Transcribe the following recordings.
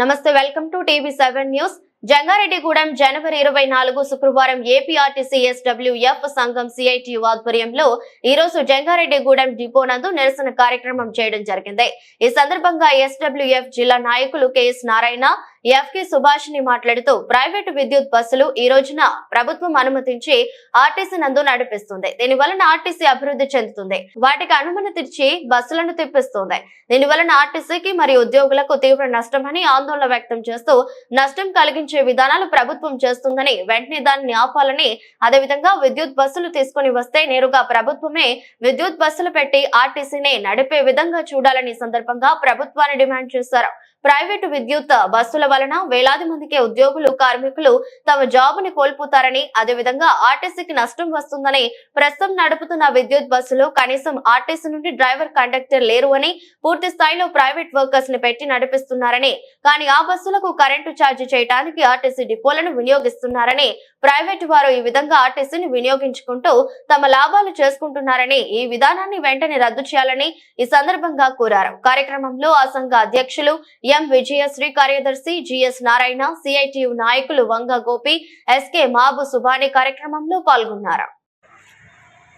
నమస్తే welcome to TV seven news. Jangareddygudem జనవరి ఇరవై నాలుగు శుక్రవారం ఏపీఆర్టీసీ ఎస్డబ్ల్యూఎఫ్ సంఘం సిఐటియు ఆధ్వర్యంలో ఈ రోజు జంగారెడ్డిగూడెం డిపో నందు నిరసన కార్యక్రమం చేయడం జరిగింది. ఈ సందర్భంగా ఎస్డబ్ల్యూఎఫ్ జిల్లా నాయకులు కెఎస్ నారాయణ ఎఫ్కే సుభాషిని మాట్లాడుతూ ప్రైవేటు విద్యుత్ బస్సులు ఈ రోజున ప్రభుత్వం అనుమతించి ఆర్టీసీ నందు నడిపిస్తుంది. దీని వలన ఆర్టీసీ అభివృద్ధి చెందుతుంది. వాటికి అనుమతి తెచ్చి బస్సులను తిప్పిస్తుంది. దీని వలన ఆర్టీసీకి మరియు ఉద్యోగులకు తీవ్ర నష్టమని ఆందోళన వ్యక్తం చేస్తూ నష్టం కలిగించే విధానాలు ప్రభుత్వం చేస్తుందని వెంటనే దానిని ఆపాలని అదేవిధంగా విద్యుత్ బస్సులు తీసుకుని వస్తే నేరుగా ప్రభుత్వమే విద్యుత్ బస్సులు పెట్టి ఆర్టీసీని నడిపే విధంగా చూడాలని సందర్భంగా ప్రభుత్వాన్ని డిమాండ్ చేశారు. ప్రైవేటు విద్యుత్ బస్సుల వలన వేలాది మందికి ఉద్యోగులు కార్మికులు తమ జాబుని కోల్పోతారని అదేవిధంగా ఆర్టీసీకి నష్టం వస్తుందని ప్రస్తుతం నడుపుతున్న విద్యుత్ బస్సులు కనీసం ఆర్టీసీ నుండి డ్రైవర్ కండక్టర్ లేరు అని పూర్తి స్థాయిలో ప్రైవేట్ వర్కర్స్ని పెట్టి నడిపిస్తున్నారని కానీ ఆ బస్సులకు కరెంటు ఛార్జ్ చేయడానికి ఆర్టీసీ డిపోలను వినియోగిస్తున్నారని ప్రైవేటు వారు ఈ విధంగా ఆర్టీసీని వినియోగించుకుంటూ తమ లాభాలు చేసుకుంటున్నారని ఈ విధానాన్ని వెంటనే రద్దు చేయాలని ఈ సందర్భంగా కోరారు. కార్యక్రమంలో ఆ సంఘ అధ్యక్షులు ఎం విజయశ్రీ కార్యదర్శి జిఎస్ నారాయణ సిఐటియు నాయకులు వంగ గోపి ఎస్కే మాబు సుబాని కార్యక్రమంలో పాల్గొన్నారు.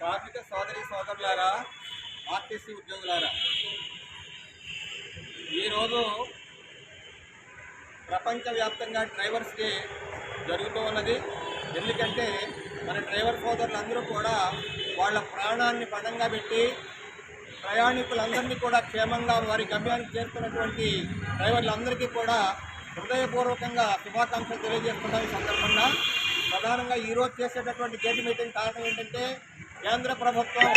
కార్మిక సోదరి సోదరులారా ఆర్టీసీ ఉద్యోగులారా ఈరోజు ప్రపంచవ్యాప్తంగా డ్రైవర్స్ డే జరుగుతూ ఉన్నది. ఎందుకంటే మన డ్రైవర్ సోదరులందరూ కూడా వాళ్ళ ప్రాణాన్ని పణంగా పెట్టి ప్రయాణికులందరినీ కూడా క్షేమంగా వారి గమ్యానికి చేరుకున్నటువంటి డ్రైవర్లందరికీ కూడా హృదయపూర్వకంగా శుభాకాంక్షలు తెలియజేస్తున్నాం ఈ సందర్భంగా ప్రధానంగా ఈరోజు చేసేటటువంటి గేట్ మీటింగ్ కారణం ఏంటంటే కేంద్ర ప్రభుత్వం